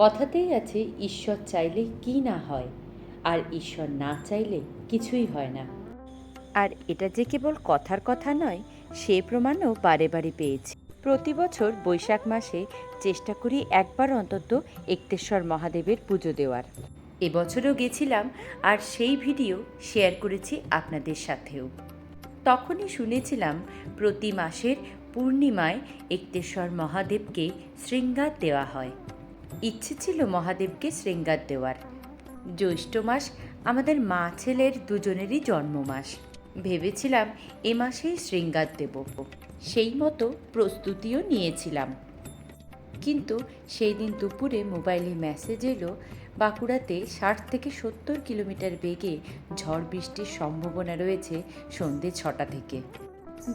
কথাতেই আছে, ঈশ্বর চাইলে কি না হয়, আর ঈশ্বর না চাইলে কিছুই হয় না। আর এটা যে কেবল কথার কথা নয়, সে প্রমাণও বারে বারে পেয়েছি। প্রতি বছর বৈশাখ মাসে চেষ্টা করি একবার অন্তত একতেশ্বর মহাদেবের পুজো দেওয়ার। এবছরও গেছিলাম, আর সেই ভিডিও শেয়ার করেছি আপনাদের সাথেও। তখনই শুনেছিলাম, প্রতি মাসের পূর্ণিমায় একতেশ্বর মহাদেবকে শৃঙ্গার দেওয়া হয়। ইচ্ছে ছিল মহাদেবকে শৃঙ্গার দেওয়ার। জ্যৈষ্ঠ মাস আমাদের মা ছেলের দুজনেরই জন্ম মাস ভেবেছিলাম এ মাসেই শৃঙ্গার দেব। সেই মতো প্রস্তুতিও নিয়েছিলাম। কিন্তু সেই দিন দুপুরে মোবাইলে মেসেজ এলো, বাঁকুড়াতে ষাট থেকে সত্তর কিলোমিটার বেগে ঝড় বৃষ্টির সম্ভাবনা রয়েছে সন্ধে ছটা থেকে।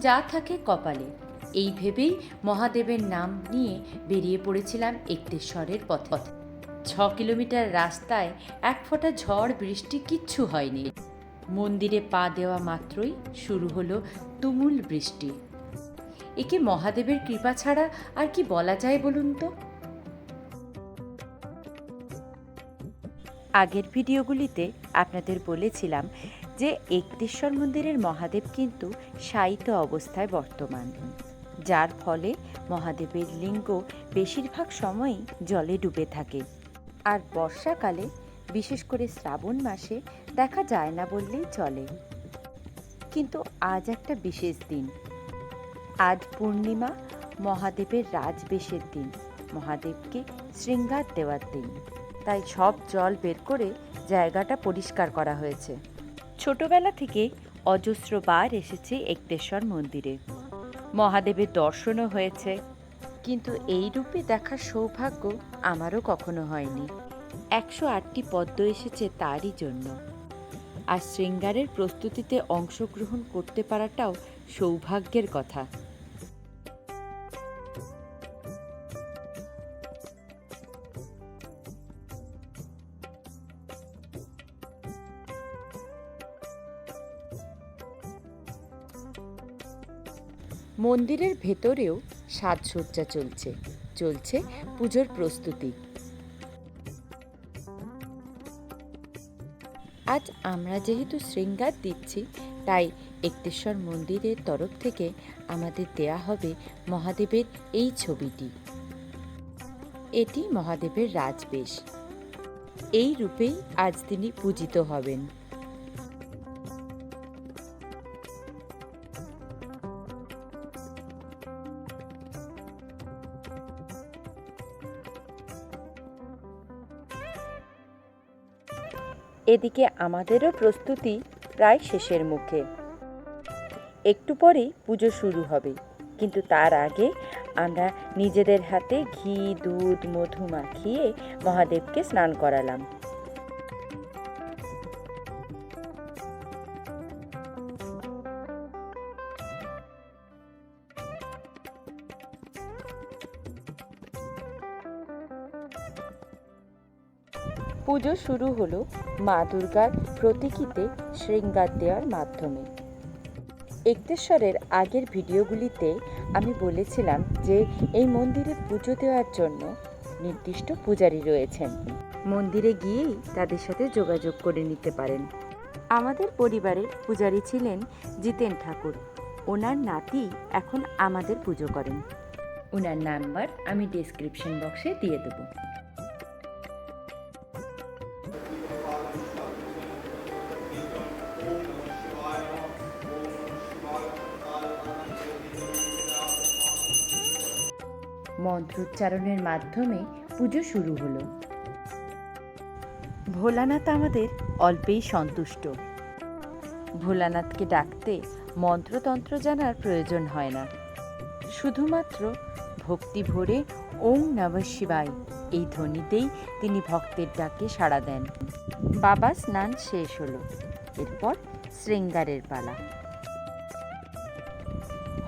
যা থাকে কপালে। এই ভেবেই মহাদেবের নাম নিয়ে বেরিয়ে পড়েছিলাম একটেশ্বরের পথে। ছ কিলোমিটার রাস্তায় এক ফোঁটা ঝড়, বৃষ্টি কিচ্ছু হয়নি। মন্দিরে পা দেওয়া মাত্রই শুরু হলো তুমুল বৃষ্টি। একে মহাদেবের কৃপা ছাড়া আর কি বলা যায় বলুন তো? আগের ভিডিওগুলিতে আপনাদের বলেছিলাম যে একতেশ্বর মন্দিরের মহাদেব কিন্তু শায়িত অবস্থায় বর্তমান। যার ফলে মহাদেবের লিঙ্গ বেশিরভাগ সময়ই জলে ডুবে থাকে। আর বর্ষাকালে, বিশেষ করে শ্রাবণ মাসে, দেখা যায় না বললেই চলে। কিন্তু আজ একটা বিশেষ দিন। আজ পূর্ণিমা, মহাদেবের রাজবেশের দিন। মহাদেবকে শৃঙ্গার দেওয়ার দিন। তাই সব জল বের করে জায়গাটা পরিষ্কার করা হয়েছে। ছোটবেলা থেকে অজস্র বার এসেছে একতেশ্বর মন্দিরে। মহাদেবের দর্শনও হয়েছে। কিন্তু এই রূপে দেখার সৌভাগ্য আমারও কখনো হয়নি। একশো আটটি পদ্ম এসেছে তারই জন্য। আর শৃঙ্গারের প্রস্তুতিতে অংশগ্রহণ করতে পারাটাও সৌভাগ্যের কথা। মন্দিরের ভেতরেও সাজসজ্জা চলছে। চলছে পুজোর প্রস্তুতি। আজ আমরা যেহেতু শৃঙ্গার দিচ্ছি, তাই একতেশ্বর মন্দিরের তরফ থেকে আমাদের দেয়া হবে মহাদেবের এই ছবিটি। এটি মহাদেবের রাজবেশ। এই রূপেই আজ তিনি পূজিত হবেন। এদিকে আমাদেরও প্রস্তুতি প্রায় শেষের মুখে। একটু পরেই পুজো শুরু হবে, কিন্তু তার আগে আমরা নিজেদের হাতে ঘি, দুধ, মধু মাখিয়ে মহাদেবকে স্নান করালাম। পুজো শুরু হলো মা দুর্গার প্রতীকীতে শৃঙ্গার দেওয়ার মাধ্যমে। একতেশ্বরের আগের ভিডিওগুলিতে আমি বলেছিলাম যে এই মন্দিরে পুজো দেওয়ার জন্য নির্দিষ্ট পূজারী রয়েছেন। মন্দিরে গিয়েই তাদের সাথে যোগাযোগ করে নিতে পারেন। আমাদের পরিবারের পূজারী ছিলেন জিতেন ঠাকুর। ওনার নাতি এখন আমাদের পুজো করেন। ওনার নাম্বার আমি ডেসক্রিপশন বক্সে দিয়ে দেবো। মন্ত্রোচ্চারণের মাধ্যমে পুজো শুরু হলো। ভোলানাথ আমাদের অল্পেই সন্তুষ্ট। ভোলানাথকে ডাকতে মন্ত্রতন্ত্র জানার প্রয়োজন হয় না। শুধুমাত্র ভক্তি ভরে ওম নম শিবায় এই ধ্বনিতেই তিনি ভক্তের ডাকে সাড়া দেন। বাবা স্নান শেষ হলো, এরপর শৃঙ্গারের পালা।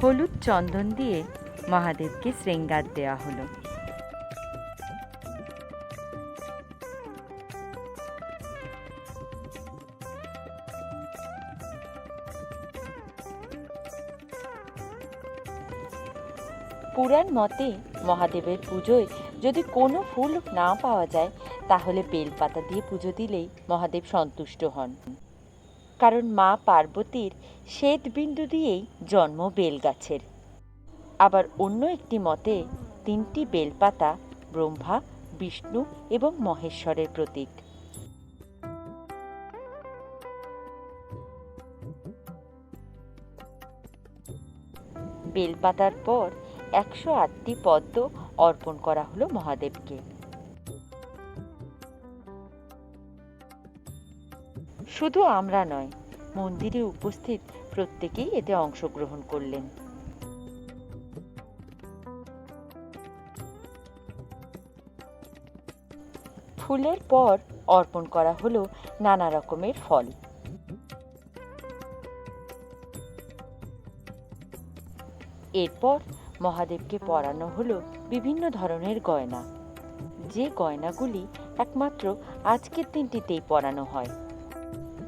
হলুদ চন্দন দিয়ে মহাদেবকে শৃঙ্গার দেওয়া হলো। পুরাণ মতে মহাদেবের পুজোয় যদি কোনো ফুল না পাওয়া যায়, তাহলে বেলপাতা দিয়ে পুজো দিলেই মহাদেব সন্তুষ্ট হন। কারণ মা পার্বতীর শ্বেত বিন্দু দিয়েই জন্ম বেলগাছের। আবার অন্য একটি মতে, তিনটি বেলপাতা ব্রহ্মা, বিষ্ণু এবং মহেশ্বরের প্রতীক। বেলপাতার পর একশো আটটি পদ্ম অর্পণ করা হলো মহাদেবকে। শুধু আমরা নয়, মন্দিরে উপস্থিত প্রত্যেকেই এতে অংশগ্রহণ করলেন। ফুলের পর অর্পণ করা হলো নানা রকমের ফল। এরপর মহাদেবকে পরানো হলো বিভিন্ন ধরনের গয়না। যে গয়নাগুলি একমাত্র আজকের দিনটিতেই পরানো হয়।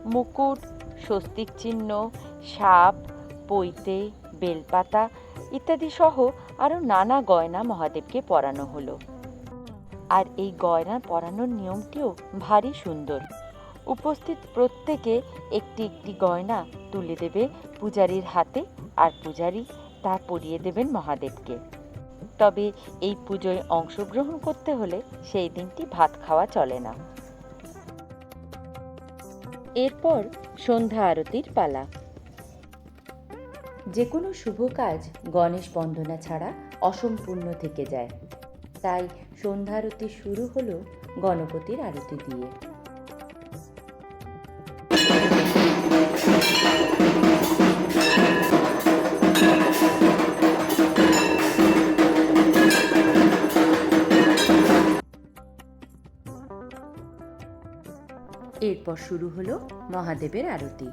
মুকুট, স্বস্তিক চিহ্ন, সাপ, পৈতে, বেলপাতা ইত্যাদি সহ আরও নানা গয়না মহাদেবকে পরানো হলো। আর এই গয়না পরানোর নিয়মটিও ভারী সুন্দর। উপস্থিত প্রত্যেকে একটি একটি গয়না তুলে দেবে পূজারীর হাতে আর পূজারী তা পরিয়ে দেবেন মহাদেবকে। তবে এই পুজোয় অংশগ্রহণ করতে হলে সেই দিনটি ভাত খাওয়া চলে না। এরপর সন্ধ্যা আরতির পালা। যে কোনো শুভ কাজ গণেশ বন্দনা ছাড়া অসম্পূর্ণ থেকে যায়। তাই সন্ধ্যা আরতি শুরু হলো গণপতির আরতি দিয়ে। এরপর শুরু হলো মহাদেবের আরতি।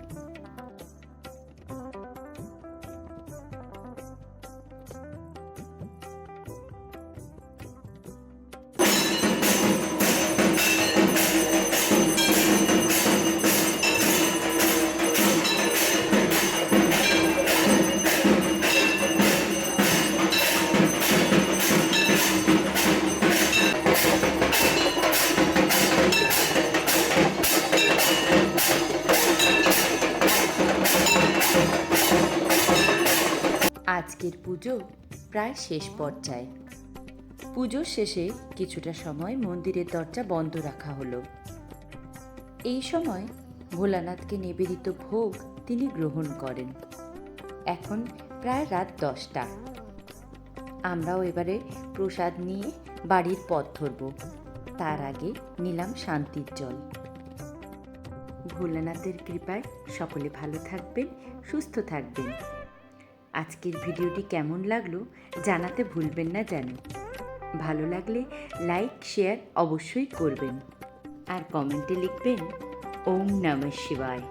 প্রায় শেষ পর্যায়ে। পুজোর শেষে কিছুটা সময় মন্দিরের দরজা বন্ধ রাখা হলো। এই সময় ভোলানাথকে নিবেদিত ভোগ তিনি গ্রহণ করেন। এখন প্রায় রাত দশটা। আমরাও এবারে প্রসাদ নিয়ে বাড়ির পথ ধরব। তার আগে নিলাম শান্তির জল। ভোলানাথের কৃপায় সকলে ভালো থাকবেন, সুস্থ থাকবেন। আজকের ভিডিওটি কেমন লাগল জানাতে ভুলবেন না যেন। ভালো লাগলে লাইক, শেয়ার অবশ্যই করবেন। আর কমেন্টে লিখবেন, ওম নমঃ শিবায়।